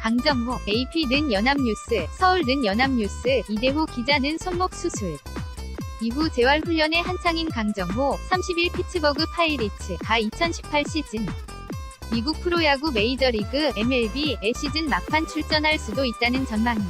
강정호, AP는 연합뉴스, 서울는 연합뉴스, 이대호 기자는 손목 수술. 이후 재활훈련에 한창인 강정호, 30일 피츠버그 파이리츠, 가 2018 시즌. 미국 프로야구 메이저리그 MLB에 시즌 막판 출전할 수도 있다는 전망이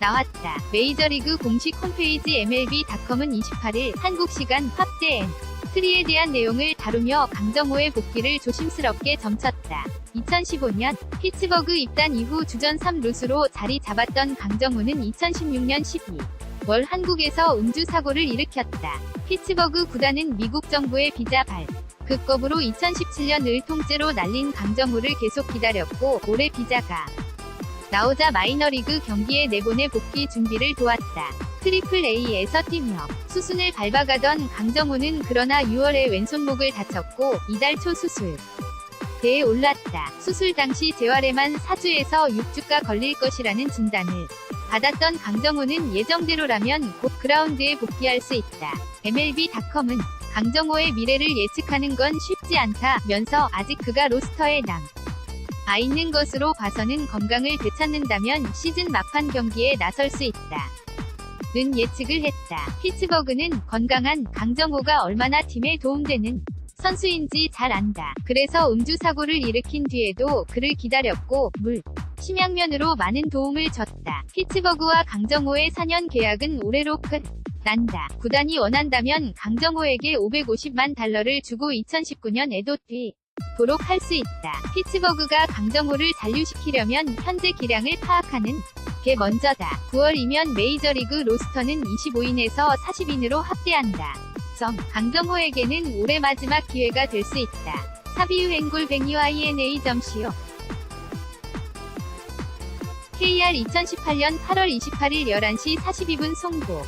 나왔다. 메이저리그 공식 홈페이지 MLB.com은 28일 한국 시간 확대엔 트리에 대한 내용을 다루며 강정호의 복귀를 조심스럽게 점쳤다. 2015년 피츠버그 입단 이후 주전 3루수로 자리 잡았던 강정호는 2016년 12 월 한국에서 음주 사고를 일으켰다. 피츠버그 구단은 미국 정부의 비자 발 급겁으로 2017년 을 통째로 날린 강정호를 계속 기다렸고 올해 비자가 나오자 마이너리그 경기에 내보내 복귀 준비를 도왔다. 트리플 A에서 뛰며 수순을 밟아가던 강정호는 그러나 6월에 왼손목을 다쳤고 이달 초 수술 대에 올랐다. 수술 당시 재활에만 4주에서 6주가 걸릴 것이라는 진단을 받았던 강정호는 예정대로라면 곧 그라운드에 복귀할 수 있다. MLB.com은 강정호의 미래를 예측하는 건 쉽지 않다면서 아직 그가 로스터에 남. 아 있는 것으로 봐서는 건강을 되찾는다면 시즌 막판 경기에 나설 수 있다. 는 예측을 했다. 피츠버그는 건강한 강정호가 얼마나 팀에 도움되는 선수인지 잘 안다. 그래서 음주 사고를 일으킨 뒤에도 그를 기다렸고 물 심양면으로 많은 도움을 줬다. 피츠버그와 강정호의 4년 계약은 올해로 끝. 난다. 구단이 원한다면 강정호에게 550만 달러를 주고 2019년 에도 뛰. 도록 할 수 있다. 피츠버그가 강정호를 잔류시키려면 현재 기량을 파악하는 게 먼저다. 9월이면 메이저리그 로스터는 25인에서 40인으로 확대한다. 점. 강정호에게는 올해 마지막 기회가 될 수 있다. 사비유행골 백유INA.co KR 2018년 8월 28일 11시 42분 송고